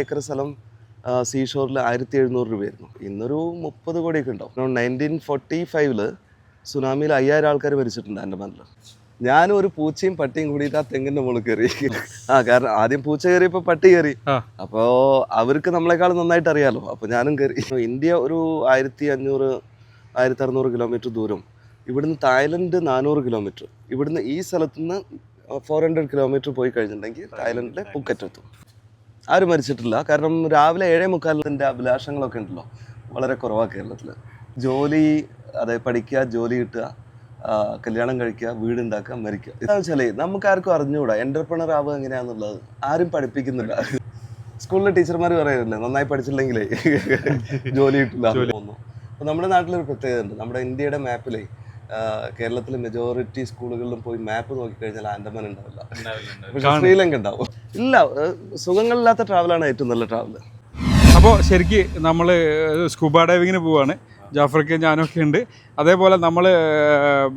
Acre സ്ഥലം സീഷോറിൽ ആയിരത്തി എഴുന്നൂറ് രൂപയായിരുന്നു. ഇന്നൊരു മുപ്പത് കോടിയൊക്കെ ഉണ്ടാവും. നയന്റീൻ ഫോർട്ടി ഫൈവിൽ സുനാമിയിൽ അയ്യായിരം ആൾക്കാർ മരിച്ചിട്ടുണ്ട് ആൻഡമാനിൽ ഞാനും ഒരു പൂച്ചയും പട്ടിയും കൂടിയിട്ട് ആ തെങ്ങിന്റെ മുകളിൽ കയറി. ആ കാരണം ആദ്യം പൂച്ച കയറിയപ്പോൾ പട്ടി കയറി. അപ്പോൾ അവർക്ക് നമ്മളെക്കാൾ നന്നായിട്ട് അറിയാലോ. അപ്പോൾ ഞാനും കയറി. ഇന്ത്യ ഒരു ആയിരത്തി അഞ്ഞൂറ് ആയിരത്തി അറുന്നൂറ് കിലോമീറ്റർ ദൂരം. ഇവിടുന്ന് തായ്ലൻഡ് നാനൂറ് കിലോമീറ്റർ ഇവിടുന്ന് ഈ സ്ഥലത്തുനിന്ന് ഫോർ ഹൺഡ്രഡ് കിലോമീറ്റർ പോയി കഴിഞ്ഞിട്ടുണ്ടെങ്കിൽ തായ്ലൻഡിലെ പുക്കറ്റ് എത്തും ആരും മരിച്ചിട്ടില്ല. കാരണം രാവിലെ ഏഴേ മുക്കാലിന്റെ അഭിലാഷങ്ങളൊക്കെ ഉണ്ടല്ലോ. വളരെ കുറവാണ് കേരളത്തിൽ ജോലി അതായത് പഠിക്കുക ജോലി കിട്ടുക കല്യാണം കഴിക്കുക വീടുണ്ടാക്കുക മരിക്കുക. എന്താണെന്ന് വെച്ചാൽ നമുക്ക് ആർക്കും അറിഞ്ഞുകൂടാ എന്റർപ്രണർ ആവുക എങ്ങനെയാണെന്നുള്ളത് ആരും പഠിപ്പിക്കുന്നില്ല. സ്കൂളിലെ ടീച്ചർമാർ പറയുന്നില്ലേ നന്നായി പഠിച്ചില്ലെങ്കിലേ ജോലി കിട്ടില്ല. തോന്നുന്നു അപ്പോൾ നമ്മുടെ നാട്ടിലൊരു പ്രത്യേകത ഉണ്ട് നമ്മുടെ ഇന്ത്യയുടെ മാപ്പിലേ കേരളത്തിലെ മെജോറിറ്റി സ്കൂളുകളിലും പോയി മാപ്പ് നോക്കിക്കഴിഞ്ഞാൽ ആൻഡമാൻ ഉണ്ടാവില്ല. പക്ഷെ ശ്രീലങ്ക ഉണ്ടാവും. ഇല്ല സുഖങ്ങളില്ലാത്ത ട്രാവലാണ് ഏറ്റവും നല്ല ട്രാവൽ അപ്പോൾ ശരിക്ക് നമ്മൾ സ്കൂബ ഡൈവിങ്ങിന് പോവാണ്. ജാഫർക്ക് ഞാനൊക്കെ ഉണ്ട്. അതേപോലെ നമ്മൾ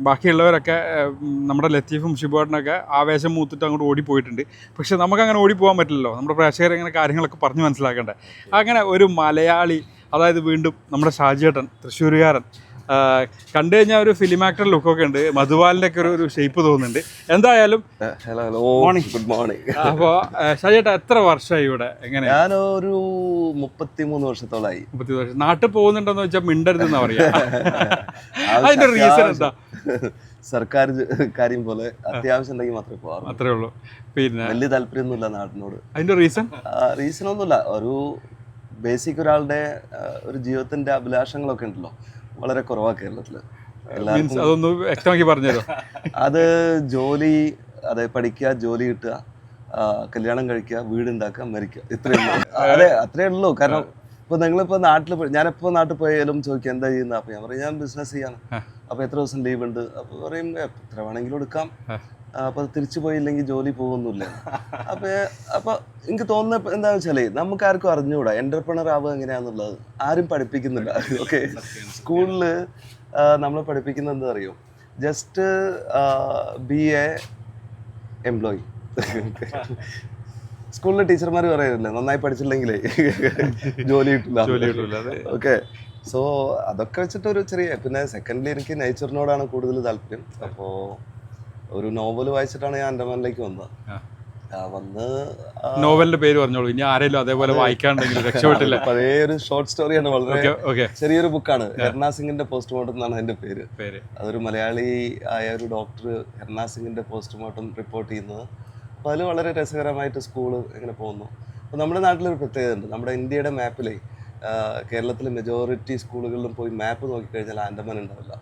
ബാക്കിയുള്ളവരൊക്കെ നമ്മുടെ ലത്തീഫും ഷിബോട്ടനൊക്കെ ആവേശം മൂത്തിട്ട് അങ്ങോട്ട് ഓടിപ്പോയിട്ടുണ്ട്. പക്ഷേ നമുക്കങ്ങനെ ഓടിപ്പോകാൻ പറ്റില്ലല്ലോ. നമ്മുടെ പ്രേക്ഷകർ ഇങ്ങനെ കാര്യങ്ങളൊക്കെ പറഞ്ഞ് മനസ്സിലാക്കേണ്ടത് അങ്ങനെ ഒരു മലയാളി അതായത് വീണ്ടും നമ്മുടെ ഷാജിയേട്ടൻ തൃശ്ശൂരുകാരൻ കണ്ടു കഴിഞ്ഞാൽ ഒരു ഫിലിം ആക്ടർ ലുക്കൊക്കെ ഉണ്ട്. മധുബാലിന്റെ ഒക്കെ ഒരു ഷേപ്പ് തോന്നുന്നുണ്ട്. എന്തായാലും hello hello morning good morning അപ്പോൾ ഷാജിയേട്ടൻ എത്ര വർഷമായി ഇവിടെ? എങ്ങനെ ഞാനൊരു മുപ്പത്തിമൂന്ന് വർഷത്തോളായി. മുപ്പത്തി വർഷം. നാട്ടിൽ പോകുന്നുണ്ടെന്ന് വെച്ചാൽ മിണ്ടരുതെന്നാ പറയാ. അതിന്റെ റീസൺ എന്താ? സർക്കാർ കാര്യം പോലെ അത്യാവശ്യം ഉണ്ടെങ്കിൽ മാത്രമേ പോകാറുള്ളൂ അത്രേ ഉള്ളൂ. പിന്നെ? വലിയ താല്പര്യമൊന്നുമില്ല നാടിനോട്. അതിന്റെ റീസൺ റീസൺ ഒന്നുമില്ല. ഒരു ബേസിക് ഒരാളുടെ ഒരു ജീവിതത്തിന്റെ അഭിലാഷങ്ങളൊക്കെ ഉണ്ടല്ലോ. വളരെ കുറവാണ് കേരളത്തിൽ മീൻസ് അതൊന്ന് വ്യക്തമാക്കി അത് ജോലി അതായത് പഠിക്കുക ജോലി കിട്ടുക കല്യാണം കഴിക്കുക വീടുണ്ടാക്കുക മരിക്കുക. ഇത്രയേ ഉള്ളൂ. അതെ അത്രേ ഉള്ളൂ. കാരണം ഇപ്പൊ നിങ്ങളിപ്പോ നാട്ടിൽ ഞാനിപ്പോ നാട്ടിൽ പോയാലും ചോദിക്കുക എന്താ ചെയ്യുന്ന? അപ്പൊ ഞാൻ പറയും ഞാൻ ബിസിനസ് ചെയ്യാണ്. അപ്പൊ എത്ര ദിവസം ലീവ് ഉണ്ട്? അപ്പൊ പറയും എത്ര വേണമെങ്കിലും എടുക്കാം. ആ. ആ, അപ്പൊ തിരിച്ചു പോയില്ലെങ്കിൽ ജോലി പോകുന്നില്ല. അപ്പൊ അപ്പൊ എനിക്ക് തോന്നുന്ന എന്താണെന്ന് വെച്ചാൽ നമുക്ക് ആർക്കും അറിഞ്ഞുകൂടാ എന്റർപ്രണർ ആവുക എങ്ങനെയാന്നുള്ളത്. ആരും പഠിപ്പിക്കുന്നില്ല. ഓക്കെ സ്കൂളിൽ നമ്മളെ പഠിപ്പിക്കുന്നത് എന്താ അറിയോ? ജസ്റ്റ് ബി എ എംപ്ലോയി സ്കൂളിലെ ടീച്ചർമാർ പറയുന്നില്ലേ നന്നായി പഠിച്ചില്ലെങ്കിലേ ജോലി കിട്ടില്ല. ഓക്കെ സോ അതൊക്കെ വെച്ചിട്ട് ഒരു ചെറിയ പിന്നെ സെക്കൻഡ്ലി എനിക്ക് നേച്ചറിനോടാണ് കൂടുതൽ താല്പര്യം. അപ്പോൾ ഒരു നോവൽ വായിച്ചിട്ടാണ് ഞാൻ അൻഡമാനിലേക്ക് വന്നത്. വന്ന് നോവലിന്റെ പേര് പറഞ്ഞോളൂ. ഇനി ആരെങ്കിലും അതേപോലെ വായിക്കാണ്ടെങ്കിൽ രക്ഷപ്പെട്ടില്ല. പഴയ ഒരു ഷോർട്ട് സ്റ്റോറിയാണ് വളരെ ചെറിയൊരു ബുക്കാണ് ഹെർണാസിംഗിന്റെ പോസ്റ്റ്മോർട്ടം എന്നാണ് അതിന്റെ പേര്. അതൊരു മലയാളി ആയ ഒരു ഡോക്ടർ ഹെർണാസിംഗിന്റെ പോസ്റ്റ്മോർട്ടം റിപ്പോർട്ട് ചെയ്യുന്നത്. അപ്പോൾ അതിൽ വളരെ രസകരമായിട്ട് സ്കൂൾ ഇങ്ങനെ പോകുന്നു. അപ്പോൾ നമ്മുടെ നാട്ടിലൊരു പ്രത്യേകത ഉണ്ട് നമ്മുടെ ഇന്ത്യയുടെ മാപ്പിലേ കേരളത്തിലെ മെജോറിറ്റി സ്കൂളുകളിലും പോയി മാപ്പ് നോക്കി കഴിഞ്ഞാൽ ആൻഡമാൻ ഉണ്ടാവില്ല.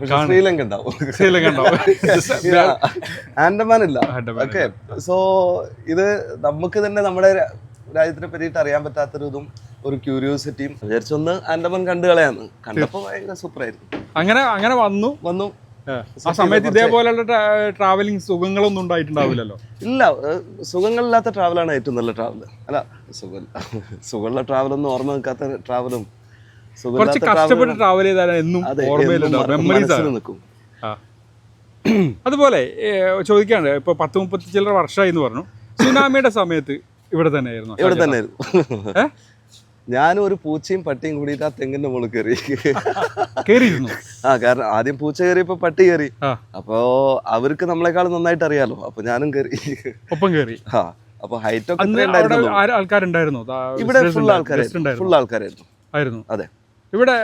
പക്ഷെ ശ്രീലങ്ക ഉണ്ടാവും. ശ്രീലങ്ക ആൻഡമാൻ ഇല്ല. ഓക്കെ സോ ഇത് നമുക്ക് തന്നെ നമ്മുടെ രാജ്യത്തിനെ പറ്റിയിട്ട് അറിയാൻ പറ്റാത്തൊരു ഇതും ഒരു ക്യൂരിയോസിറ്റിയും വിചാരിച്ചൊന്ന് ആൻഡമാൻ കണ്ടു കളയാന്ന് കണ്ടപ്പോൾ ഭയങ്കര സൂപ്പറായിരുന്നു അങ്ങനെ അങ്ങനെ വന്നു. വന്നു. ആ സമയത്ത് ഇതേപോലെയുള്ള ട്രാവലിംഗ് സുഖങ്ങളൊന്നും ഉണ്ടായിട്ടുണ്ടാവില്ലല്ലോ? ഇല്ല സുഖങ്ങളില്ലാത്ത ട്രാവലാണ് ഏറ്റവും നല്ല ട്രാവൽ അല്ല സുഖം സുഖമുള്ള ട്രാവലൊന്നും ഓർമ്മ നിൽക്കാത്ത ട്രാവലും കുറച്ച് കഷ്ടപ്പെട്ട് ട്രാവൽ എന്നും ഓർമ്മയിലുണ്ടാവും നിൽക്കും. അതുപോലെ ചോദിക്കാണ്ട് ഇപ്പൊ പത്ത് മുപ്പത്തി ചില്ലറ വർഷമായി എന്ന് പറഞ്ഞു. സുനാമിയുടെ സമയത്ത് ഇവിടെ തന്നെയായിരുന്നു ഇവിടെ തന്നെ ആയിരുന്നു ഏ? ഞാനും ഒരു പൂച്ചയും പട്ടിയും കൂടിയിട്ട് ആ തെങ്ങിന്റെ മുകളിൽ കയറി കയറിയിരുന്നു ആ കാരണം ആദ്യം പൂച്ച കയറിയപ്പോ പട്ടി കയറി അപ്പോ അവർക്ക് നമ്മളെക്കാൾ നന്നായിട്ട് അറിയാലോ അപ്പൊ ഞാനും കയറി ഒപ്പം കയറി ആ അപ്പൊ ഹൈറ്റ് ഒക്കെ ആൾക്കാരുണ്ടായിരുന്നു? ഇവിടെ ഫുൾ. ആൾക്കാരായിരുന്നു. ഫുൾ ആൾക്കാരായിരുന്നു. ആയിരുന്നു. അതെ. ഇവിടെ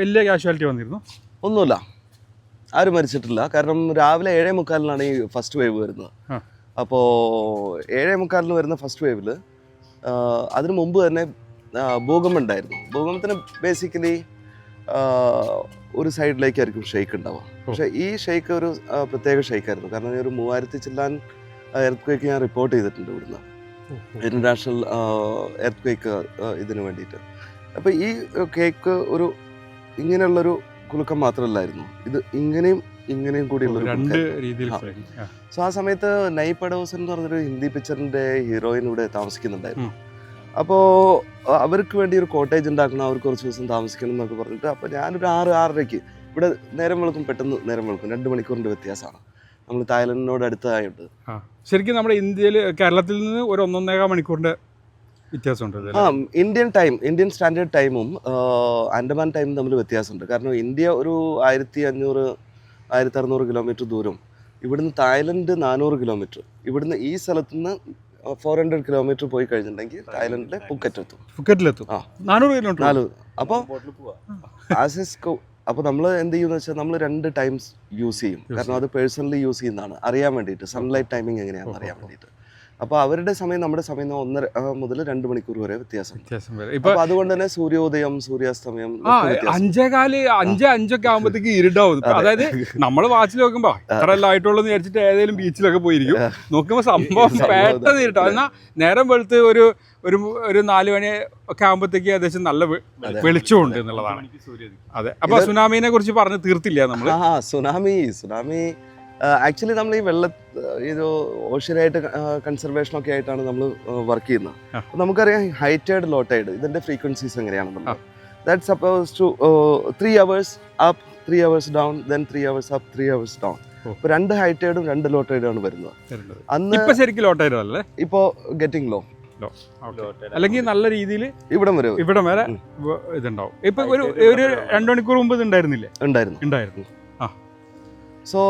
വലിയ കാഷ്വാലിറ്റി വന്നിരുന്നു? ഒന്നുമില്ല. ആരും മരിച്ചിട്ടില്ല. കാരണം രാവിലെ ഏഴേ മുക്കാലിനാണ് ഈ ഫസ്റ്റ് വേവ് വരുന്നത്. അപ്പോൾ ഏഴേ മുക്കാലിന് വരുന്ന ഫസ്റ്റ് വേവിൽ അതിനു മുമ്പ് തന്നെ ഭൂകമ്പം ഉണ്ടായിരുന്നു ഭൂകമ്പത്തിന് ബേസിക്കലി ഒരു സൈഡിലേക്കായിരിക്കും ഷെയ്ക്ക് ഉണ്ടാവുക. പക്ഷെ ഈ ഷെയ്ക്ക് ഒരു പ്രത്യേക ഷെയ്ക്കായിരുന്നു കാരണം ഈ ഒരു മൂവായിരത്തി ചില്ലാൻ എർത്ത് ക്വേക്ക് ഞാൻ റിപ്പോർട്ട് ചെയ്തിട്ടുണ്ട് ഇവിടുന്ന്. ഇന്റർനാഷണൽ എർത്ത് ക്വേക്ക് ഇതിന് വേണ്ടിയിട്ട്. അപ്പോൾ ഈ കേക്ക് ഒരു ഇങ്ങനെയുള്ളൊരു കുലുക്കം മാത്രമല്ലായിരുന്നു. ഇത് ഇങ്ങനെയും ഇങ്ങനെയും കൂടിയുള്ള രണ്ട് രീതിയിൽ. സോ ആ. സമയത്ത് നൈ പഡോസൻ എന്ന് പറഞ്ഞൊരു ഹിന്ദി പിക്ചറിന്റെ ഹീറോയിൻ ഇവിടെ താമസിക്കുന്നുണ്ടായിരുന്നു. അപ്പോൾ അവർക്ക് വേണ്ടി ഒരു കോട്ടേജ് ഉണ്ടാക്കണം അവർക്ക് കുറച്ച് ദിവസം താമസിക്കണം എന്നൊക്കെ പറഞ്ഞിട്ട് അപ്പോൾ ഞാനൊരു ആറ് ആറരയ്ക്ക് ഇവിടെ നേരം വെളുക്കും പെട്ടെന്ന് നേരം വെളുക്കും. രണ്ട് മണിക്കൂറിന്റെ വ്യത്യാസമാണ്. നമ്മൾ തായ്ലൻഡിനോട് അടുത്തതായിട്ട് ആ. ശരിക്കും നമ്മുടെ ഇന്ത്യയിൽ കേരളത്തിൽ നിന്ന് ഒരു ഒന്നൊന്നേകാം മണിക്കൂറിന്റെ വ്യത്യാസമുണ്ട്. ആ ഇന്ത്യൻ ടൈം ഇന്ത്യൻ സ്റ്റാൻഡേർഡ് ടൈമും ആൻഡമാൻ ടൈമും തമ്മിൽ വ്യത്യാസമുണ്ട്. കാരണം ഇന്ത്യ ഒരു ആയിരത്തി അഞ്ഞൂറ് ആയിരത്തി അറുന്നൂറ് കിലോമീറ്റർ ദൂരം. ഇവിടുന്ന് തായ്ലൻഡ് നാനൂറ് കിലോമീറ്റർ. ഇവിടുന്ന് ഈ സ്ഥലത്ത് നിന്ന് ഫോർ ഹൺഡ്രഡ് കിലോമീറ്റർ പോയി കഴിഞ്ഞിട്ടുണ്ടെങ്കിൽ തായ്ലൻഡിലെ പുക്കറ്റ് എത്തും. ഫുക്കറ്റിലെത്തും ആ. നാനൂറ് കിലോമീറ്റർ നാല് അപ്പോൾ ആസ് അപ്പോൾ നമ്മൾ എന്ത് ചെയ്യുമെന്ന് വെച്ചാൽ നമ്മൾ രണ്ട് ടൈംസ് യൂസ് ചെയ്യും. കാരണം അത് പേഴ്സണലി യൂസ് ചെയ്യുന്നതാണ്. അറിയാൻ വേണ്ടിയിട്ട്. സൺലൈറ്റ് ടൈമിംഗ് എങ്ങനെയാണെന്ന് അറിയാൻ വേണ്ടിയിട്ട്. അപ്പോൾ അവരുടെ സമയം നമ്മുടെ സമയം ഒന്നര മുതൽ രണ്ട് മണിക്കൂർ വരെ വ്യത്യാസം വരെ. ഇപ്പൊ അപ്പൊ അതുകൊണ്ട് തന്നെ സൂര്യോദയം സൂര്യാസ്തമയം വ്യത്യാസം. അഞ്ചേകാൽ അഞ്ച് അഞ്ചൊക്കെ ആകുമ്പോഴത്തേക്ക് ഇരുട്ടാവും. അതായത് നമ്മൾ വാച്ചിൽ നോക്കുമ്പോ ഇത്ര എല്ലാം ആയിട്ടുള്ളൂ എന്ന് വിചാരിച്ചിട്ട് ഏതെങ്കിലും ബീച്ചിലൊക്കെ പോയിരിക്കും. നോക്കുമ്പോൾ സംഭവം പെട്ടെന്ന് ഇരുട്ടാവും. എന്നാ നേരം വെളുത്ത് ഒരു ഒരു ഒരു നാല് മണി ഒക്കെ ആകുമ്പോഴത്തേക്ക് ഏകദേശം നല്ല വെളിച്ചമുണ്ട് എന്നുള്ളതാണ്. അതെ. അപ്പൊ സുനാമിനെ കുറിച്ച് പറഞ്ഞ് തീർത്തില്ല നമ്മൾ ആ സുനാമി സുനാമി ആക്ച്വലി നമ്മൾ ഈ വെള്ള ഇത് ഓഷ്യനായിട്ട് കൺസർവേഷൻ ഒക്കെ ആയിട്ടാണ് നമ്മൾ വർക്ക് ചെയ്യുന്നത്. നമുക്കറിയാം ഹൈറ്റൈഡ് ലോ ടൈഡ് ഇതിന്റെ ഫ്രീക്വൻസീസ് എങ്ങനെയാണെന്നുള്ളത് that suppose to three hours up three hours down then three hours up three hours down ഇപ്പൊ രണ്ട് ഹൈറ്റൈഡും രണ്ട് ലോ ആണ് വരുന്നത്. അന്ന് ഇപ്പൊ ശരിക്കും ലോട്ടായിരുന്നു അല്ലേ? ഇപ്പോ ഗെറ്റിംഗ് ലോ അല്ലെങ്കിൽ നല്ല രീതിയിൽ ഇവിടം വരെ ഇവിടെ വരെ ഇതുണ്ടാവും. ഇപ്പൊ ഒരു ഒരു രണ്ടു മണിക്കൂർ മുമ്പ് ഇത് ഉണ്ടായിരുന്നില്ലേ? ഉണ്ടായിരുന്നു. ഉണ്ടായിരുന്നു. സോ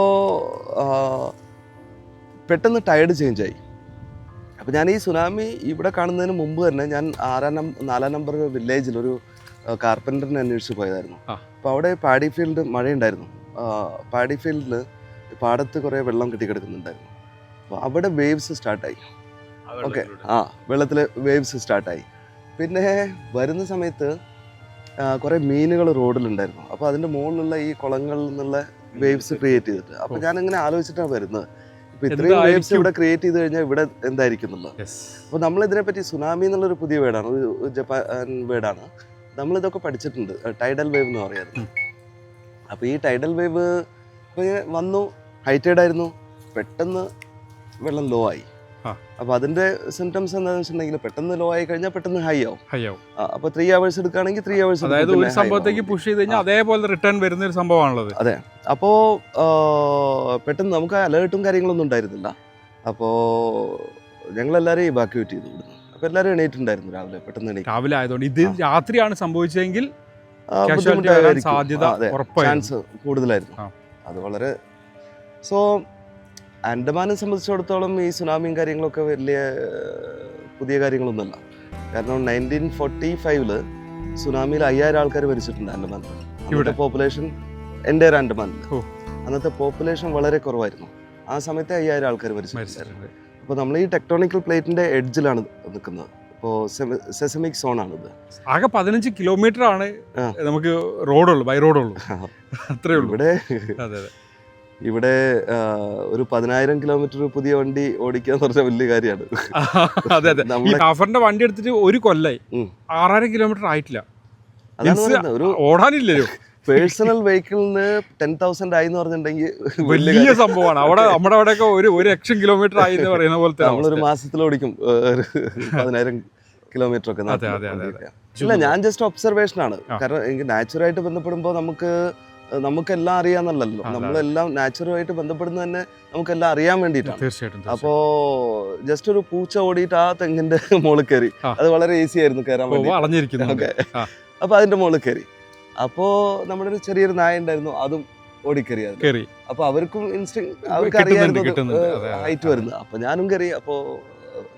പെട്ടെന്ന് ടയർഡ് ചേഞ്ച് ആയി. അപ്പോൾ ഞാൻ ഈ സുനാമി ഇവിടെ കാണുന്നതിന് മുമ്പ് തന്നെ ഞാൻ ആറാം നമ്പർ നാലാം നമ്പർ വില്ലേജിൽ ഒരു കാർപ്പന്ററിനെ അന്വേഷിച്ച് പോയതായിരുന്നു. അപ്പോൾ അവിടെ പാടി ഫീൽഡ് മഴയുണ്ടായിരുന്നു. പാഡി പാടി ഫീൽഡിൽ പാടത്ത് കുറേ വെള്ളം കെട്ടിക്കിടക്കുന്നുണ്ടായിരുന്നു. അപ്പോൾ അവിടെ വേവ്സ് സ്റ്റാർട്ടായി ഓക്കെ ആ വെള്ളത്തിൽ വേവ്സ് സ്റ്റാർട്ടായി പിന്നെ വരുന്ന സമയത്ത് കുറേ മീനുകൾ റോഡിലുണ്ടായിരുന്നു അപ്പോൾ അതിന്റെ മുകളിലുള്ള ഈ കുളങ്ങളിൽ നിന്നുള്ള വേവ്സ് ക്രിയേറ്റ് ചെയ്തിട്ട്. അപ്പൊ ഞാൻ ഇങ്ങനെ ആലോചിച്ചിട്ടാണ് വരുന്നത്. ഇപ്പൊ ഇത്രയും വേവ്സ് ഇവിടെ ക്രിയേറ്റ് ചെയ്ത് കഴിഞ്ഞാൽ ഇവിടെ എന്തായിരിക്കും എന്നുള്ളത് അപ്പോൾ നമ്മൾ ഇതിനെപ്പറ്റി സുനാമി എന്നുള്ളൊരു പുതിയ വേർഡാണ് ഒരു ജപ്പാൻ വേർഡാണ് നമ്മളിതൊക്കെ പഠിച്ചിട്ടുണ്ട്. ടൈഡൽ വേവ് എന്ന് പറയുന്നത്. അപ്പൊ ഈ ടൈഡൽ വേവ് വന്നു. ഹൈറ്റേഡ് ആയിരുന്നു. പെട്ടെന്ന് വെള്ളം ലോ ആയി. അപ്പോൾ അതിന്റെ സിംറ്റംസ് എന്താണെന്ന് വെച്ചിട്ടുണ്ടെങ്കിൽ പെട്ടെന്ന് ലോ ആയി കഴിഞ്ഞാൽ പെട്ടെന്ന് ഹൈ ആവും. ഹൈ ആവും. അപ്പോൾ ത്രീ അവേഴ്സ് എടുക്കുകയാണെങ്കിൽ ത്രീ അവേഴ്സ് അതായത് ഒരു സംഭവത്തേക്ക് പുഷ് ചെയ്ത് കഴിഞ്ഞാൽ അതേപോലെ റിട്ടേൺ വരുന്ന ഒരു സംഭവമാണുള്ളത്. അതെ. അപ്പോൾ പെട്ടെന്ന് നമുക്ക് അലേർട്ടും കാര്യങ്ങളൊന്നും ഉണ്ടായിരുന്നില്ല. അപ്പോൾ ഞങ്ങളെല്ലാവരും ഇവാക്യുവേറ്റ് ചെയ്തു ഇവിടുന്ന് അപ്പോൾ എല്ലാവരും എണീറ്റുണ്ടായിരുന്നു രാവിലെ പെട്ടെന്ന് രാവിലെ ആയതുകൊണ്ട് ഇത് രാത്രിയാണ് സംഭവിച്ചതെങ്കിൽ സാധ്യത ചാൻസ് കൂടുതലായിരുന്നു. അത് വളരെ സോ ആൻഡമാനെ സംബന്ധിച്ചിടത്തോളം ഈ സുനാമിയും കാര്യങ്ങളൊക്കെ വലിയ പുതിയ കാര്യങ്ങളൊന്നുമല്ല. കാരണം നയന്റീൻ ഫോർട്ടി ഫൈവിൽ സുനാമിയിൽ അയ്യായിരം ആൾക്കാർ മരിച്ചിട്ടുണ്ട് ആൻഡമാനിൽ ഇവിടെ? പോപ്പുലേഷൻ എന്റെ ആൻഡമാനിൽ. ഓ. അന്നത്തെ പോപ്പുലേഷൻ വളരെ കുറവായിരുന്നു. ആ സമയത്ത് അയ്യായിരം ആൾക്കാർ മരിച്ചിട്ടുണ്ട്. അപ്പോൾ നമ്മൾ ഈ ടെക്ടോണിക്കൽ പ്ലേറ്റിന്റെ എഡ്ജിലാണ് നിൽക്കുന്നത്. ഇപ്പോൾ സെസമിക് സോൺ ആണിത് ആകെ പതിനഞ്ച് കിലോമീറ്റർ ആണ്. നമുക്ക് റോഡുള്ളൂ ബൈ റോഡുള്ളൂ അത്രേ ഉള്ളൂ. ഇവിടെ അതെ അതെ. ഇവിടെ ഒരു പതിനായിരം കിലോമീറ്റർ പുതിയ വണ്ടി ഓടിക്കുക എന്ന് പറഞ്ഞാൽ വലിയ കാര്യമാണ്. അതെ അതെ. ഈ കാഫറിന്റെ വണ്ടി എടുത്തിട്ട് ഒരു കൊല്ലായി. ആറായിരം കിലോമീറ്റർ ആയിട്ടില്ല. ഒരു ഓടാനില്ലല്ലോ. പേഴ്സണൽ വെഹിക്കിളിന് ടെൻ തൗസൻഡ് ആയി എന്ന് പറഞ്ഞിട്ടുണ്ടെങ്കിൽ വലിയ സംഭവമാണ്. അവിടെ നമ്മുടെ അവിടെയൊക്കെ ഒരു ഒരു ലക്ഷം കിലോമീറ്റർ ആയി എന്ന് പറയുന്ന പോലത്തെ നമ്മളൊരു. മാസത്തിൽ ഓടിക്കും. പതിനായിരം കിലോമീറ്റർ ഒക്കെ. അതെ, നാട്ടിൽ അതെ, അതെ, ഓടിക്കാം. ഇല്ല ഞാൻ ജസ്റ്റ് ഒബ്സർവേഷൻ ആണ്. കാരണം എനിക്ക് നാച്ചുറായിട്ട് ബന്ധപ്പെടുമ്പോൾ നമുക്ക് നമുക്കെല്ലാം അതെ. നമ്മളെല്ലാം നാച്ചുറലായിട്ട് ബന്ധപ്പെടുന്നത് തന്നെ നമുക്കെല്ലാം അറിയാൻ വേണ്ടിയിട്ടാണ്. തീർച്ചയായിട്ടും അപ്പോ ജസ്റ്റ് ഒരു പൂച്ച ഓടിയിട്ട് ആ തെങ്ങിന്റെ മുകളിൽ കയറി. അത് വളരെ ഈസി ആയിരുന്നു കയറാൻ വേണ്ടി ഓക്കെ. അപ്പൊ അതിന്റെ മുകളിൽ കയറി. അപ്പോ നമ്മുടെ ഒരു ചെറിയൊരു നായ ഉണ്ടായിരുന്നു അതും ഓടിക്കറി കയറി. അപ്പൊ അവർക്കും ഇൻസ്റ്റിങ് അവർക്ക്. അറിയാമായിരുന്നു ഹൈറ്റ് വരുന്നത്. അപ്പൊ ഞാനും കയറി. അപ്പോ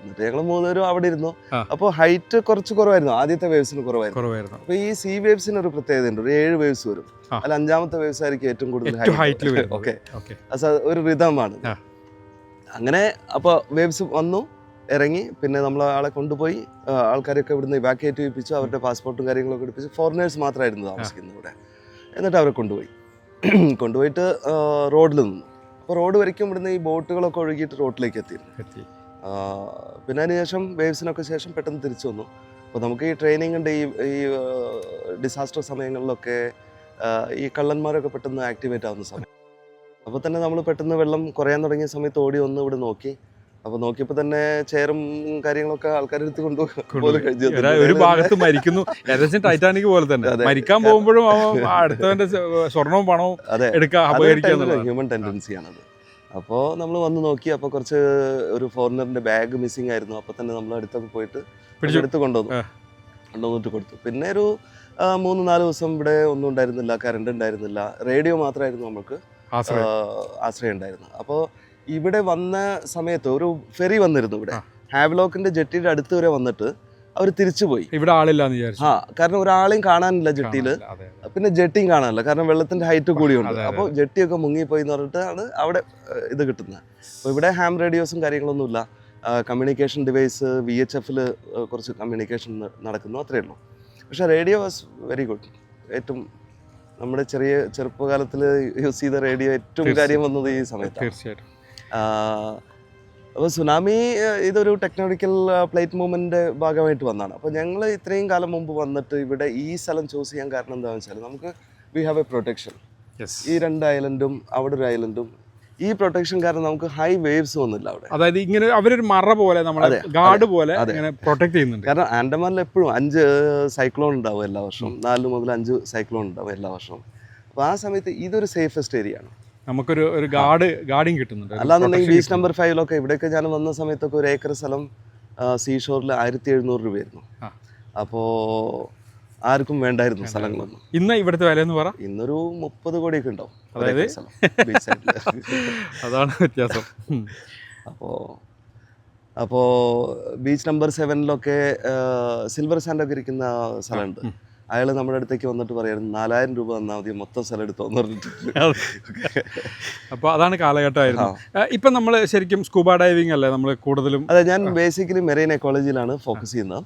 എന്നിട്ട് ഞങ്ങൾ മൂന്നുപേരും അവിടെ ഇരുന്നു. അപ്പോൾ അപ്പൊ ഹൈറ്റ് കുറച്ച് കുറവായിരുന്നു. ആദ്യത്തെ വേവ്സിന് കുറവായിരുന്നു. കുറവായിരുന്നു. അപ്പൊ ഈ സി വേവ്സിന് ഒരു പ്രത്യേകത ഉണ്ട്. ഒരു ഏഴ് വേവ്സ് വരും. അല്ല അഞ്ചാമത്തെ വേവ്സ് ആയിരിക്കും ഏറ്റവും കൂടുതൽ ഹൈറ്റ് ഓക്കെ ഒരു റിതമാണ് അങ്ങനെ അപ്പോൾ വേവ്സ് വന്നു ഇറങ്ങി. പിന്നെ നമ്മൾ ആളെ കൊണ്ടുപോയി ആൾക്കാരൊക്കെ ഇവിടുന്ന് ഇവാക്യുവേറ്റ് ചെയ്യിപ്പിച്ചു. അവരുടെ പാസ്പോർട്ടും കാര്യങ്ങളൊക്കെ എടുപ്പിച്ചു ഫോറിനേഴ്സ് മാത്രമായിരുന്നു താമസിക്കുന്നത് ഇവിടെ. എന്നിട്ട് അവരെ കൊണ്ടുപോയി. കൊണ്ടുപോയിട്ട് റോഡിൽ നിന്നു. അപ്പോൾ റോഡ് വരയ്ക്കും ഇവിടുന്ന് ഈ ബോട്ടുകളൊക്കെ ഒഴുകിയിട്ട് റോഡിലേക്ക് എത്തിയിരുന്നു പിന്നെ അതിനുശേഷം വേവ്സിനൊക്കെ ശേഷം പെട്ടെന്ന് തിരിച്ചു വന്നു. അപ്പോൾ നമുക്ക് ഈ ട്രെയിനിങ് ഉണ്ട് ഈ ഈ ഡിസാസ്റ്റർ സമയങ്ങളിലൊക്കെ ഈ കള്ളന്മാരൊക്കെ പെട്ടെന്ന് ആക്ടിവേറ്റ് ആവുന്ന സമയം. അപ്പോൾ തന്നെ നമ്മൾ പെട്ടെന്ന് വെള്ളം കുറയാൻ തുടങ്ങിയ സമയത്ത് ഓടി ഒന്ന് ഇവിടെ നോക്കി. അപ്പോൾ നോക്കിയപ്പോൾ തന്നെ ചെയറും കാര്യങ്ങളൊക്കെ കൊണ്ടുപോയി കഴിഞ്ഞു ഒരു- ഭാഗത്ത് മരിക്കുന്നു. ഏകദേശം ടൈറ്റാനിക് പോലെ തന്നെ. മരിക്കാൻ പോകുമ്പോഴും അടുത്തവന്റെ സ്വർണവും പണവും എടുക്കാൻ ഹ്യൂമൻ ടെൻഡൻസിയാണത് അപ്പോൾ നമ്മൾ വന്ന് നോക്കി അപ്പോൾ കുറച്ച് ഒരു ഫോറിനറിന്റെ ബാഗ് മിസ്സിംഗ് ആയിരുന്നു. അപ്പോൾ തന്നെ നമ്മൾ അടുത്തൊക്കെ പോയിട്ട് പിടിച്ചെടുത്ത് കൊണ്ടുവന്നു. കൊണ്ടുവന്നിട്ട് കൊടുത്തു. പിന്നെ ഒരു മൂന്ന് നാല് ദിവസം ഇവിടെ ഒന്നും ഉണ്ടായിരുന്നില്ല കറണ്ട് ഉണ്ടായിരുന്നില്ല. റേഡിയോ മാത്രമായിരുന്നു നമുക്ക് ആശ്രയം. ഉണ്ടായിരുന്നു അപ്പോൾ ഇവിടെ വന്ന സമയത്ത് ഒരു ഫെറി വന്നിരുന്നു ഇവിടെ. ഹാവ്ലോക്കിന്റെ ജെട്ടിയുടെ അടുത്ത് വരെ വന്നിട്ട് അവർ തിരിച്ചു പോയി ഇവിടെ ആളില്ല വിചാരിച്ചു. ആ കാരണം ഒരാളെയും കാണാനില്ല ജെട്ടിയിൽ. പിന്നെ ജെട്ടിയും കാണാനില്ല കാരണം വെള്ളത്തിന്റെ ഹൈറ്റ് കൂടിയുണ്ട്. അപ്പോൾ ജെട്ടിയൊക്കെ മുങ്ങിപ്പോയി എന്ന് പറഞ്ഞിട്ടാണ് അവിടെ ഇത് കിട്ടുന്നത് അപ്പോൾ ഇവിടെ ഹാം റേഡിയോസും കാര്യങ്ങളൊന്നുമില്ല. കമ്മ്യൂണിക്കേഷൻ ഡിവൈസ് വി എച്ച് എഫിൽ കുറച്ച് കമ്മ്യൂണിക്കേഷൻ നടക്കുന്നു അത്രയേ ഉള്ളൂ. പക്ഷേ റേഡിയോ വാസ് വെരി ഗുഡ് ഏറ്റവും നമ്മുടെ ചെറിയ ചെറുപ്പകാലത്തിൽ യൂസ് ചെയ്ത റേഡിയോ ഏറ്റവും കാര്യം വന്നത് ഈ സമയത്ത് തീർച്ചയായിട്ടും. അപ്പോൾ സുനാമി ഇതൊരു ടെക്നോളജിക്കൽ പ്ലേറ്റ് മൂവ്മെന്റ് ഭാഗമായിട്ട് വന്നതാണ്. അപ്പോൾ ഞങ്ങൾ ഇത്രയും കാലം മുമ്പ് വന്നിട്ട് ഇവിടെ ഈ സ്ഥലം ചൂസ് ചെയ്യാൻ കാരണം എന്താണെന്ന് വെച്ചാൽ നമുക്ക് വി ഹാവ് എ പ്രൊട്ടക്ഷൻ ഈ രണ്ട് ഐലൻഡും അവിടെ ഒരു ഐലൻഡും ഈ പ്രൊട്ടക്ഷൻ കാരണം നമുക്ക് ഹൈ വേവ്സ് ഒന്നുമില്ല അവിടെ. അതായത് ഇങ്ങനെ അവരൊരു മറ പോലെ നമ്മളെ ഗാർഡ് പോലെ പ്രൊട്ടക്ട് ചെയ്യുന്നുണ്ട്. കാരണം ആൻഡമാനിൽ എപ്പോഴും അഞ്ച് സൈക്ലോൺ ഉണ്ടാവും എല്ലാ വർഷവും. നാല് മുതൽ അഞ്ച് സൈക്ലോൺ ഉണ്ടാവും എല്ലാ വർഷവും. അപ്പോൾ ആ സമയത്ത് ഇതൊരു സേഫസ്റ്റ് ഏരിയ ആണ്. നമുക്കൊരു ഒരു ഗാർഡ് ഗാർഡിങ് കിട്ടുന്നുണ്ട്. അല്ലാന്നുണ്ടെങ്കിൽ ബീച്ച് നമ്പർ ഫൈവിലൊക്കെ ഇവിടെയൊക്കെ ഞാൻ വന്ന സമയത്തൊക്കെ ഒരു ഏക്കർ സ്ഥലം സീഷോറിൽ ആയിരത്തി എഴുന്നൂറ് രൂപയായിരുന്നു. അപ്പോ അപ്പോൾ ആർക്കും വേണ്ടായിരുന്നു സ്ഥലങ്ങളൊന്നും. ഇന്ന് ഇവിടുത്തെ വില എന്ന് പറ. ഇന്നൊരു മുപ്പത് കോടിയൊക്കെ ഉണ്ടാവും. അതായത്? അതാണ് വ്യത്യാസം. അപ്പോ അപ്പോൾ അപ്പോൾ ബീച്ച് നമ്പർ സെവനിലൊക്കെ സിൽവർ സാൻഡൊക്കെ ഇരിക്കുന്ന സ്ഥലമുണ്ട്. അയാൾ നമ്മുടെ അടുത്തേക്ക് വന്നിട്ട് പറയായിരുന്നു നാലായിരം രൂപ തന്നാൽ മതി മൊത്തം സ്ഥലം എടുത്തോന്ന് പറഞ്ഞിട്ട്. അപ്പോൾ അതാണ് കാലഘട്ടമായിരുന്നു. ഇപ്പൊ നമ്മൾ ശരിക്കും സ്കൂബ ഡൈവിംഗ് അല്ലേ നമ്മൾ കൂടുതലും അതെ ഞാൻ ബേസിക്കലി മെറൈൻ എക്കോളജിയിലാണ് ഫോക്കസ് ചെയ്യുന്നത്.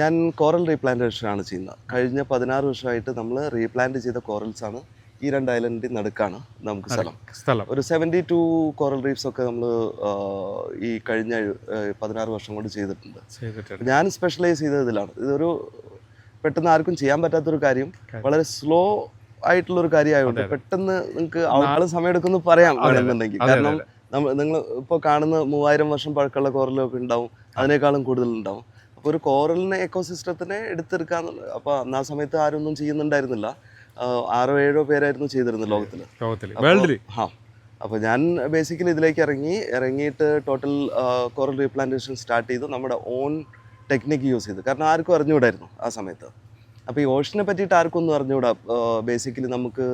ഞാൻ കോറൽ റീപ്ലാന്റേഷൻ ആണ് ചെയ്യുന്നത്. കഴിഞ്ഞ പതിനാറ് വർഷമായിട്ട് നമ്മൾ റീപ്ലാന്റ് ചെയ്ത കോറൽസ് ആണ് ഈ രണ്ട് ഐലൻഡിൽ നടുക്കാണ് നമുക്ക് സ്ഥലം. സ്ഥലം. ഒരു സെവന്റി ടു കോറൽ റീഫ്സ് ഒക്കെ നമ്മൾ ഈ കഴിഞ്ഞ പതിനാറ് വർഷം കൊണ്ട് ചെയ്തിട്ടുണ്ട്. ഞാൻ സ്പെഷ്യലൈസ് ചെയ്തതിലാണ്. ഇതിലാണ് ഇതൊരു പെട്ടെന്ന് ആർക്കും ചെയ്യാൻ പറ്റാത്തൊരു കാര്യം. വളരെ സ്ലോ ആയിട്ടുള്ള ഒരു കാര്യമായതുകൊണ്ട് പെട്ടെന്ന് നിങ്ങൾക്ക് ആളും സമയം എടുക്കുന്നു പറയാം വേണമെന്നുണ്ടെങ്കിൽ കാരണം നമ്മൾ നിങ്ങൾ ഇപ്പോൾ കാണുന്ന മൂവായിരം വർഷം പഴക്കമുള്ള കോറലൊക്കെ ഉണ്ടാവും അതിനേക്കാളും കൂടുതൽ ഉണ്ടാവും അപ്പോൾ ഒരു കോറലിനെ എക്കോസിസ്റ്റത്തിനെ എടുത്തെടുക്കാൻ അപ്പോൾ അന്ന് ആ സമയത്ത് ആരും ഒന്നും ചെയ്യുന്നുണ്ടായിരുന്നില്ല. ആറോ ഏഴോ പേരായിരുന്നു ചെയ്തിരുന്നത് ലോകത്തിൽ. ലോകത്തിൽ. ആ അപ്പോൾ ഞാൻ ബേസിക്കലി ഇതിലേക്ക് ഇറങ്ങി ഇറങ്ങിയിട്ട് ടോട്ടൽ കോറൽ റീപ്ലാന്റേഷൻ സ്റ്റാർട്ട് ചെയ്തു. നമ്മുടെ ഓൺ ടെക്നിക്ക് യൂസ് ചെയ്ത് കാരണം ആർക്കും അറിഞ്ഞുകൂടായിരുന്നു ആ സമയത്ത്. അപ്പോൾ ഈ ഓഷനെ പറ്റിയിട്ട് ആർക്കും ഒന്നും അറിഞ്ഞുകൂടാ. ബേസിക്കലി നമുക്ക്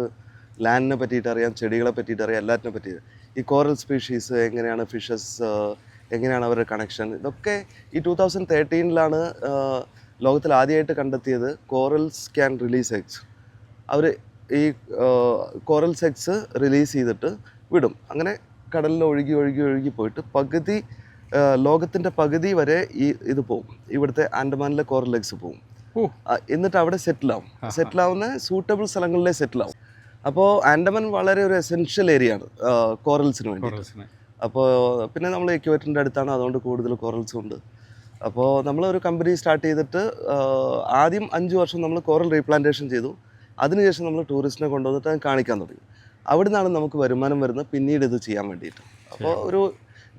ലാൻഡിനെ പറ്റിയിട്ട് അറിയാം ചെടികളെ പറ്റിയിട്ട് അറിയാം എല്ലാറ്റിനെ പറ്റിയിട്ട്. ഈ കോറൽ സ്പീഷീസ് എങ്ങനെയാണ് ഫിഷസ് എങ്ങനെയാണ് അവരുടെ കണക്ഷൻ ഇതൊക്കെ ഈ ടൂ തൗസൻഡ് തേർട്ടീനിലാണ് ലോകത്തിൽ ആദ്യമായിട്ട് കണ്ടെത്തിയത് കോറൽസ് ക്യാൻ റിലീസ് എഗ്സ് അവർ ഈ കോറൽ സെക്സ് റിലീസ് ചെയ്തിട്ട് വിടും. അങ്ങനെ കടലിൽ ഒഴുകി ഒഴുകി ഒഴുകി പോയിട്ട് പകുതി ലോകത്തിന്റെ പകുതി വരെ ഈ ഇത് പോകും ഇവിടുത്തെ ആൻഡമാനിലെ കോറൽ ലെഗ്സ് പോകും എന്നിട്ട് അവിടെ സെറ്റിൽ ആവും. സെറ്റിൽ ആവുന്ന സൂട്ടബിൾ സ്ഥലങ്ങളിലെ സെറ്റിൽ ആവും. അപ്പോൾ ആൻഡമാൻ വളരെ ഒരു എസെൻഷ്യൽ ഏരിയ ആണ് കോറൽസിന് വേണ്ടി. അപ്പോൾ പിന്നെ നമ്മൾ എക്യുവേറ്റിന്റെ അടുത്താണ് അതുകൊണ്ട് കൂടുതൽ കോറൽസും ഉണ്ട്. അപ്പോൾ നമ്മൾ ഒരു കമ്പനി സ്റ്റാർട്ട് ചെയ്തിട്ട് ആദ്യം അഞ്ച് വർഷം നമ്മൾ കോറൽ റീപ്ലാന്റേഷൻ ചെയ്തു. അതിനുശേഷം നമ്മൾ ടൂറിസ്റ്റിനെ കൊണ്ടുവന്നിട്ട് കാണിക്കാൻ തുടങ്ങി. അവിടെ നിന്നാണ് നമുക്ക് വരുമാനം വരുന്നത് പിന്നീട് ഇത് ചെയ്യാൻ വേണ്ടിയിട്ട്. അപ്പോൾ ഒരു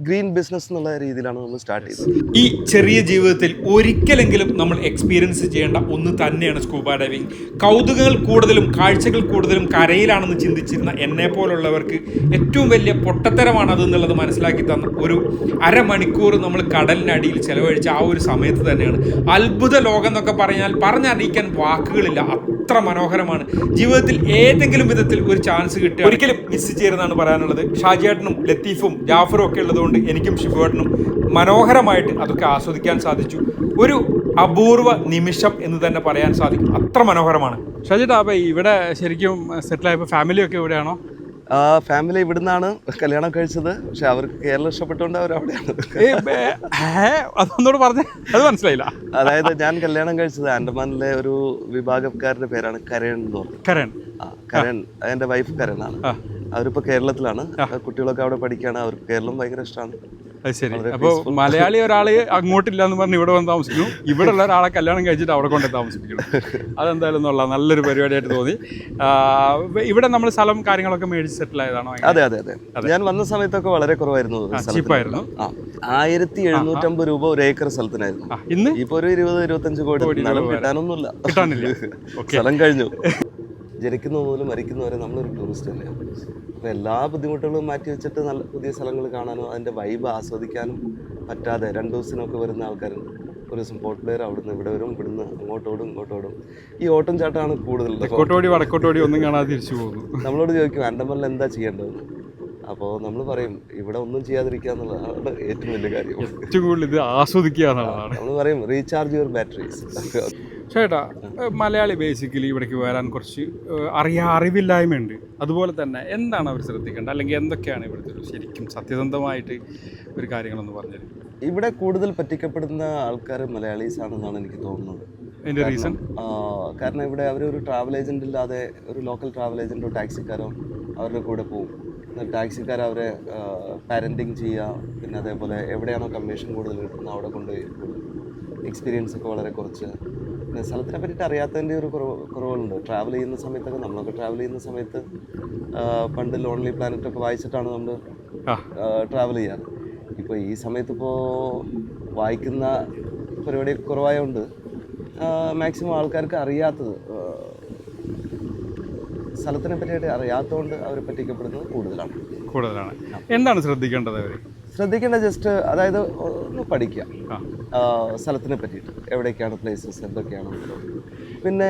ഗ്രീൻ ബിസിനസ് എന്നുള്ള രീതിയിലാണ് നമ്മൾ സ്റ്റാർട്ട് ചെയ്തത്. ഈ ചെറിയ ജീവിതത്തിൽ ഒരിക്കലെങ്കിലും നമ്മൾ എക്സ്പീരിയൻസ് ചെയ്യേണ്ട ഒന്ന് തന്നെയാണ് സ്കൂബ ഡൈവിംഗ് കൗതുകങ്ങൾ കൂടുതലും കാഴ്ചകൾ കൂടുതലും കരയിലാണെന്ന് ചിന്തിച്ചിരുന്ന എന്നെ പോലുള്ളവർക്ക് ഏറ്റവും വലിയ പൊട്ടത്തരമാണ് അത് എന്നുള്ളത് മനസ്സിലാക്കി തന്ന ഒരു അരമണിക്കൂർ നമ്മൾ കടലിനടിയിൽ ചെലവഴിച്ച ആ ഒരു സമയത്ത് തന്നെയാണ്. അത്ഭുത ലോകം എന്നൊക്കെ പറഞ്ഞാൽ പറഞ്ഞറിയിക്കാൻ വാക്കുകളില്ല. അത്ര മനോഹരമാണ്. ജീവിതത്തിൽ ഏതെങ്കിലും വിധത്തിൽ ഒരു ചാൻസ് കിട്ടുക ഒരിക്കലും മിസ് ചെയ്യരുതെന്നാണ് പറയാനുള്ളത്. ഷാജിയേട്ടനും ലത്തീഫും ജാഫറും ഒക്കെ ഉള്ളതുകൊണ്ട് എനിക്കും ഷിഫുവേട്ടനും മനോഹരമായിട്ട് അതൊക്കെ ആസ്വദിക്കാൻ സാധിച്ചു. ഒരു അപൂർവ നിമിഷം എന്ന് തന്നെ പറയാൻ സാധിക്കും. അത്ര മനോഹരമാണ്. ഷജിത് അപ്പം ഇവിടെ ശരിക്കും സെറ്റിലായപ്പോൾ ഫാമിലി ഒക്കെ ഇവിടെയാണോ ഫാമിലി ഇവിടുന്നാണ് കല്യാണം കഴിച്ചത്. പക്ഷെ അവർക്ക് കേരളം ഇഷ്ടപ്പെട്ടുകൊണ്ട് അവർ അവിടെയാണ്. അതൊന്നോട് പറഞ്ഞേ? അത് മനസ്സിലായില്ല. അതായത് ഞാൻ കല്യാണം കഴിച്ചത് ആൻഡമാനിലെ ഒരു വിഭാഗക്കാരുടെ പേരാണ് കരൺ എന്ന് പറഞ്ഞു. കരൺ. കരൺ എന്റെ വൈഫ് കരണാണ് ആ. അവരിപ്പോൾ കേരളത്തിലാണ് കുട്ടികളൊക്കെ അവിടെ പഠിക്കുകയാണ് അവർക്ക് കേരളം ഭയങ്കര ഇഷ്ടമാണ് അത് ശരി. അപ്പോൾ മലയാളി ഒരാൾ അങ്ങോട്ടില്ല എന്ന് പറഞ്ഞ് ഇവിടെ വന്ന് താമസിക്കുന്നു. ഇവിടെ ഉള്ള ഒരാളെ കല്യാണം കഴിച്ചിട്ട് അവിടെ കൊണ്ട് താമസിപ്പിക്കണം. അതെന്തായാലും എന്നുള്ള നല്ലൊരു പരിപാടിയായിട്ട് തോന്നി. ഇവിടെ നമ്മൾ സ്ഥലം കാര്യങ്ങളൊക്കെ മേടിച്ച് സെറ്റിൽ ആയതാണോ? അതെ അതെ അതെ. ഞാൻ വന്ന സമയത്തൊക്കെ വളരെ കുറവായിരുന്നു. ചീപ്പായിരുന്നു. ആയിരത്തി എഴുന്നൂറ്റമ്പത് രൂപ ഒരു ഏക്കർ സ്ഥലത്തിനായിരുന്നു. ഇന്ന്? ഇപ്പൊ ഒരു ഇരുപത് ഇരുപത്തഞ്ച് കോടി കിട്ടാനൊന്നുമില്ല. കിട്ടാനില്ല. സ്ഥലം കഴിഞ്ഞു. ജനിക്കുന്ന മുതൽ മരിക്കുന്നവരെ നമ്മളൊരു ടൂറിസ്റ്റ് അല്ലേ? അപ്പോൾ എല്ലാ ബുദ്ധിമുട്ടുകളും മാറ്റി വെച്ചിട്ട് നല്ല പുതിയ സ്ഥലങ്ങൾ കാണാനും അതിന്റെ വൈബ് ആസ്വദിക്കാനും പറ്റാതെ രണ്ട് ദിവസത്തിനൊക്കെ വരുന്ന ആൾക്കാരുണ്ട് ഒരു ദിവസം പോർട്ട് പ്ലെയർ അവിടുന്ന് ഇവിടെ വരും ഇവിടുന്ന് അങ്ങോട്ടോടും ഇങ്ങോട്ടോടും ഈ ഓട്ടം ചാട്ടമാണ് കൂടുതൽ. തെക്കോട്ടോടി വടക്കോട്ടോടി ഒന്നും കാണാതെ തിരിച്ചു പോകുന്നു. നമ്മളോട് ചോദിക്കും ആൻഡമാനിൽ എന്താ ചെയ്യേണ്ടതെന്ന് അപ്പോൾ നമ്മൾ പറയും ഇവിടെ ഒന്നും ചെയ്യാതിരിക്കുക എന്നുള്ളതാണ് ഏറ്റവും വലിയ കാര്യം. ഏറ്റവും കൂടുതൽ ഇത് ആസ്വദിക്കുക എന്നുള്ളതാണ്. നമ്മൾ പറയും റീചാർജ് യുവർ ബാറ്ററീസ്. ചേട്ടാ മലയാളി ബേസിക്കലി ഇവിടേക്ക് വരാൻ കുറച്ച് അറിയാ അറിവില്ലായ്മയുണ്ട്. അതുപോലെ തന്നെ എന്താണ് അവർ ശ്രദ്ധിക്കേണ്ടത്? അല്ലെങ്കിൽ എന്തൊക്കെയാണ് ഇവിടുത്തെ ഒരു ശരിക്കും സത്യസന്ധമായിട്ട് ഒരു കാര്യങ്ങളൊന്ന് പറഞ്ഞത്? ഇവിടെ കൂടുതൽ പറ്റിക്കപ്പെടുന്ന ആൾക്കാർ മലയാളീസ് ആണെന്നാണ് എനിക്ക് തോന്നുന്നത്. അതിന്റെ റീസൺ കാരണം ഇവിടെ അവർ ഒരു ട്രാവൽ ഏജന്റ് ഇല്ലാതെ ഒരു ലോക്കൽ ട്രാവൽ ഏജന്റോ ടാക്സിക്കാരോ അവരുടെ കൂടെ പോകും ടാക്സിക്കാർ അവരെ പാരന്റിങ് ചെയ്യുക പിന്നെ അതേപോലെ എവിടെയാണോ കമ്മീഷൻ കൂടുതൽ കിട്ടുന്നത് അവിടെ കൊണ്ടുപോയി എക്സ്പീരിയൻസ് ഒക്കെ വളരെ കുറച്ച്. പിന്നെ സ്ഥലത്തിനെ പറ്റിയിട്ട് അറിയാത്തതിന്റെ ഒരു കുറവ് കുറവുണ്ട് ട്രാവൽ ചെയ്യുന്ന സമയത്തൊക്കെ നമ്മളൊക്കെ ട്രാവൽ ചെയ്യുന്ന സമയത്ത് പണ്ട് ലോൺലി പ്ലാനറ്റ് ഒക്കെ വായിച്ചിട്ടാണ് നമ്മൾ ട്രാവൽ ചെയ്യാറ് ഇപ്പോൾ ഈ സമയത്ത് ഇപ്പോൾ വായിക്കുന്ന പരിപാടി കുറവായതുകൊണ്ട് മാക്സിമം ആൾക്കാർക്ക് അറിയാത്തത് സ്ഥലത്തിനെ പറ്റിയിട്ട് അറിയാത്തതുകൊണ്ട് അവർ പറ്റിക്കപ്പെടുന്നത് കൂടുതലാണ്. കൂടുതലാണ്. എന്താണ് ശ്രദ്ധിക്കേണ്ടത് അവർ ശ്രദ്ധിക്കേണ്ട ജസ്റ്റ് അതായത് ഒന്ന് പഠിക്കുക. സ്ഥലത്തിനെ പറ്റിയിട്ട്. എവിടേക്കാണ് പ്ലേസസ് എന്തൊക്കെയാണ്? പിന്നെ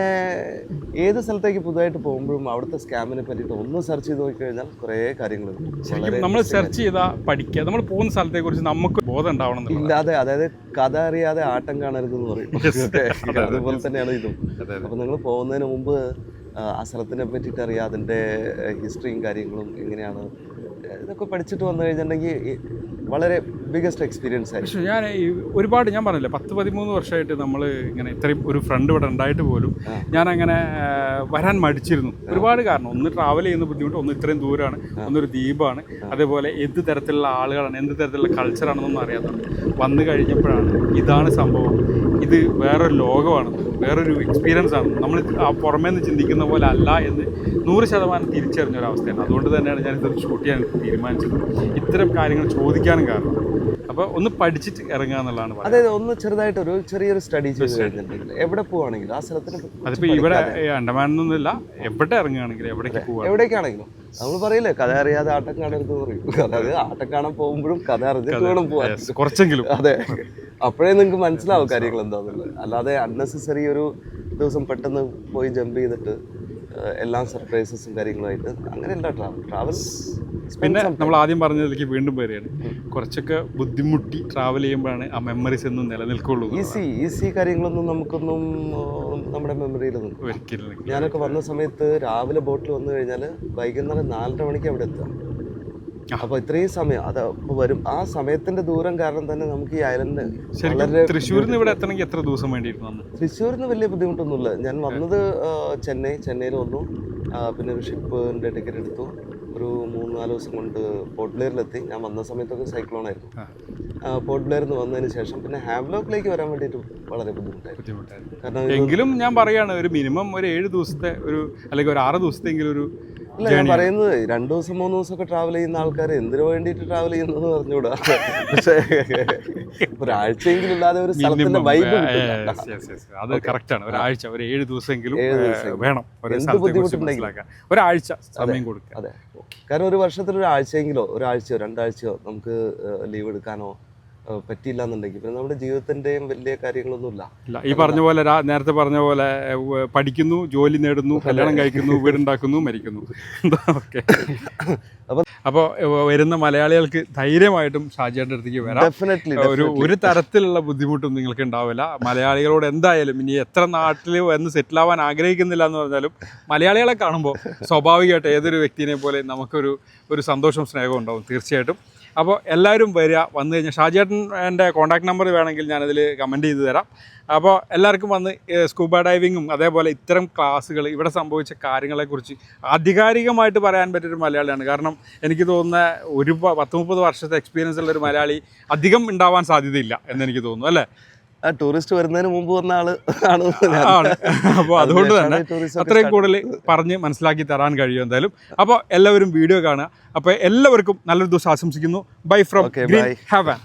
ഏത് സ്ഥലത്തേക്ക് പുതുതായിട്ട് പോകുമ്പോഴും അവിടുത്തെ സ്കാമിനെ പറ്റിയിട്ട് ഒന്ന് സെർച്ച് ചെയ്ത് നോക്കിക്കഴിഞ്ഞാൽ കുറേ കാര്യങ്ങളുണ്ട് ശരിക്കും നമ്മൾ സെർച്ച് ചെയ്താൽ പഠിക്കുക. നമ്മൾ പോകുന്ന സ്ഥലത്തെക്കുറിച്ച് നമുക്ക് ബോധം ഉണ്ടാവണം ഇല്ലാതെ അതായത് കഥ അറിയാതെ ആട്ടം കാണരുത് എന്ന് പറയും അതുപോലെ തന്നെയാണ് ഇതും. അപ്പോൾ നിങ്ങൾ പോകുന്നതിന് മുമ്പ് ആ, സ്ഥലത്തിനെ പറ്റിയിട്ട് അറിയാം അതിന്റെ ഹിസ്റ്ററിയും കാര്യങ്ങളും എങ്ങനെയാണ് ഇതൊക്കെ പഠിച്ചിട്ട് വന്നു കഴിഞ്ഞിട്ടുണ്ടെങ്കിൽ വളരെ ബിഗസ്റ്റ് എക്സ്പീരിയൻസ് ആയി പക്ഷേ ഞാൻ ഒരുപാട് ഞാൻ പറഞ്ഞില്ലേ പത്ത് പതിമൂന്ന് വർഷമായിട്ട് നമ്മൾ ഇങ്ങനെ ഇത്രയും ഒരു ഫ്രണ്ട് ഇവിടെ ഉണ്ടായിട്ട് പോലും. ഞാൻ അങ്ങനെ വരാൻ മടിച്ചിരുന്നു. ഒരുപാട് കാരണം. ഒന്ന് ട്രാവൽ ചെയ്യുന്ന ബുദ്ധിമുട്ട് ഒന്ന് ഇത്രയും ദൂരമാണ് ഒന്നൊരു ദ്വീപാണ്. അതേപോലെ എന്ത് തരത്തിലുള്ള ആളുകളാണ് എന്ത് തരത്തിലുള്ള കൾച്ചറാണെന്നൊന്നും അറിയാത്തത്. വന്നു കഴിഞ്ഞപ്പോഴാണ് ഇതാണ് സംഭവം. ഇത് വേറൊരു ലോകമാണ് വേറൊരു എക്സ്പീരിയൻസ് ആണ്. നമ്മൾ പുറമേ നിന്ന് ചിന്തിക്കുന്ന പോലെ അല്ല എന്ന് നൂറ് ശതമാനം തിരിച്ചറിഞ്ഞ ഒരു അവസ്ഥയാണ് അതുകൊണ്ട് തന്നെയാണ് ഞാൻ ഇതൊരു ഷൂട്ട് ചെയ്യാൻ തീരുമാനിച്ചത്. ഇത്തരം കാര്യങ്ങൾ ചോദിക്കാനും കാരണം. അപ്പോൾ ഒന്ന് പഠിച്ചിട്ട് ഇറങ്ങുക എന്നുള്ളതാണ് അതായത് ഒന്ന് ചെറുതായിട്ട് ഒരു ചെറിയൊരു സ്റ്റഡി എവിടെ പോവാണെങ്കിലും ആ സ്ഥലത്തിന് അതിപ്പോ ഇവിടെ അണ്ടമാൻ എന്നൊന്നുമില്ല എവിടെ ഇറങ്ങുകയാണെങ്കിൽ എവിടേക്ക് പോവാ എവിടേക്കാണെങ്കിലും. നമ്മൾ പറയില്ലേ കഥ അറിയാതെ ആട്ടം കാണരുത് പറയും. അതായത് ആട്ടം കാണാൻ പോകുമ്പോഴും കഥ അറിഞ്ഞിട്ട് വേണം പോവാൻ. കുറച്ചെങ്കിലും. അതെ. അപ്പോഴേ നിങ്ങൾക്ക് മനസ്സിലാവും കാര്യങ്ങൾ എന്താണെന്നുള്ളത് അല്ലാതെ അൺനെസസറി ഒരു ദിവസം പെട്ടെന്ന് പോയി ജമ്പ് ചെയ്തിട്ട് എല്ലാം സർപ്രൈസസും കാര്യങ്ങളുമായിട്ട് അങ്ങനെയല്ല ട്രാവൽ ട്രാവൽ പിന്നെ നമ്മൾ ആദ്യം പറഞ്ഞതിലേക്ക് വീണ്ടും വരികയാണ്. കുറച്ചൊക്കെ ബുദ്ധിമുട്ടി ട്രാവൽ ചെയ്യുമ്പോഴാണ് ആ മെമ്മറീസ് ഒന്നും നിലനിൽക്കുള്ളൂ. ഈസി ഈസി കാര്യങ്ങളൊന്നും നമുക്കൊന്നും നമ്മുടെ മെമ്മറിയിൽ ഒന്നും ഒരിക്കലും ഞാനൊക്കെ വന്ന സമയത്ത് രാവിലെ ബോട്ടിൽ വന്നു കഴിഞ്ഞാൽ വൈകുന്നേരം നാലര മണിക്ക് അവിടെ എത്തുക. അപ്പോൾ ഇത്രയും സമയം അത് വരും. ആ സമയത്തിന്റെ ദൂരം കാരണം തന്നെ നമുക്ക് ഈ ഐലൻഡ് വളരെ തൃശ്ശൂരിൽ നിന്ന് ഇവിടെ എത്തണമെങ്കിൽ എത്ര ദിവസം വേണ്ടിയിരുന്നു തൃശ്ശൂരിൽ നിന്ന് വലിയ ബുദ്ധിമുട്ടൊന്നുമില്ല. ഞാൻ വന്നത് ചെന്നൈ ചെന്നൈയിൽ വന്നു. പിന്നെ ഒരു ഷിപ്പിന്റെ ടിക്കറ്റ് എടുത്തു. ഒരു മൂന്ന് നാല് ദിവസം കൊണ്ട് പോർട്ട് ബ്ലെയറിലെത്തി ഞാൻ വന്ന സമയത്തൊക്കെ സൈക്ലോൺ ആയിരുന്നു. പോർട്ട് ബ്ലെയറിൽ നിന്ന് വന്നതിന് ശേഷം പിന്നെ ഹാവ്ലോക്കിലേക്ക് വരാൻ വേണ്ടിയിട്ട് വളരെ ബുദ്ധിമുട്ടായിരുന്നു. ബുദ്ധിമുട്ടായിരുന്നു. കാരണം എങ്കിലും ഞാൻ പറയാണ് ഒരു മിനിമം ഒരു ഏഴ് ദിവസത്തെ ഒരു അല്ലെങ്കിൽ ഒരു ആറ് ദിവസത്തെങ്കിലും ഒരു അല്ല ഞാൻ പറയുന്നത് രണ്ടു ദിവസം മൂന്ന് ദിവസമൊക്കെ ട്രാവൽ ചെയ്യുന്ന ആൾക്കാർ എന്തിനു വേണ്ടിയിട്ട് ട്രാവൽ ചെയ്യുന്നത് പറഞ്ഞുകൂടാ? പക്ഷേ ഒരാഴ്ചയെങ്കിലും ഇല്ലാതെ ഒരു സ്ഥലത്തിന്റെ വൈബ്. അത് കറക്റ്റ് ആണ്. ഒരാഴ്ച ഒരു ഏഴ് ദിവസമെങ്കിലും. വേണം. എന്ത് ബുദ്ധിമുട്ടുണ്ടെങ്കിലും. ഒരാഴ്ച സമയം കൊടുക്കുക. അതെ. കാരണം ഒരു വർഷത്തിൽ ഒരാഴ്ചയെങ്കിലോ ഒരാഴ്ചയോ രണ്ടാഴ്ചയോ നമുക്ക് ലീവ് എടുക്കാനോ പറ്റിയില്ല എന്നുണ്ടെങ്കിൽ പിന്നെ നമ്മുടെ ജീവിതത്തിന്റെയും വലിയ കാര്യങ്ങളൊന്നുമില്ല. ഇല്ല ഈ പറഞ്ഞ പോലെ നേരത്തെ പറഞ്ഞ പോലെ പഠിക്കുന്നു ജോലി നേടുന്നു കല്യാണം കഴിക്കുന്നു വീടുണ്ടാക്കുന്നു മരിക്കുന്നു. ഓക്കെ. അപ്പൊ- അപ്പോൾ വരുന്ന മലയാളികൾക്ക് ധൈര്യമായിട്ടും ഷാജിയുടെ അടുത്തേക്ക് വരാം. ഡെഫിനറ്റ്ലി ഒരു ഒരു തരത്തിലുള്ള ബുദ്ധിമുട്ടും നിങ്ങൾക്ക് ഉണ്ടാവില്ല. മലയാളികളോട് എന്തായാലും ഇനി എത്ര നാട്ടിൽ വന്ന് സെറ്റിൽ ആവാൻ ആഗ്രഹിക്കുന്നില്ല എന്ന് പറഞ്ഞാലും മലയാളികളെ കാണുമ്പോൾ സ്വാഭാവികമായിട്ട് ഏതൊരു വ്യക്തിനെ പോലെ നമുക്കൊരു ഒരു സന്തോഷം സ്നേഹവും ഉണ്ടാവും തീർച്ചയായിട്ടും. അപ്പോൾ എല്ലാവരും വരിക വന്നു കഴിഞ്ഞാൽ ഷാജിയേട്ടൻ എന്റെ കോൺടാക്ട് നമ്പർ വേണമെങ്കിൽ ഞാനതിൽ കമന്റ് ചെയ്ത് തരാം. അപ്പോൾ എല്ലാവർക്കും വന്ന് സ്കൂബ ഡൈവിങ്ങും അതേപോലെ ഇത്തരം ക്ലാസ്സുകൾ ഇവിടെ സംഭവിച്ച കാര്യങ്ങളെക്കുറിച്ച് ആധികാരികമായിട്ട് പറയാൻ പറ്റിയൊരു മലയാളിയാണ്. കാരണം എനിക്ക് തോന്നുന്ന ഒരു പത്ത് മുപ്പത് വർഷത്തെ എക്സ്പീരിയൻസ് ഉള്ള ഒരു മലയാളി അധികം ഉണ്ടാവാൻ സാധ്യതയില്ല എന്നെനിക്ക് തോന്നുന്നു അല്ലേ? ആ ടൂറിസ്റ്റ് വരുന്നതിന് മുമ്പ് വന്ന ആൾ ആണ് അപ്പോൾ അതുകൊണ്ട് തന്നെ അത്രയും കൂടുതൽ പറഞ്ഞ് മനസ്സിലാക്കി തരാൻ കഴിയും എന്തായാലും. അപ്പോൾ എല്ലാവരും വീഡിയോ കാണുക. അപ്പോൾ എല്ലാവർക്കും നല്ലൊരു ദിവസം ആശംസിക്കുന്നു. By from have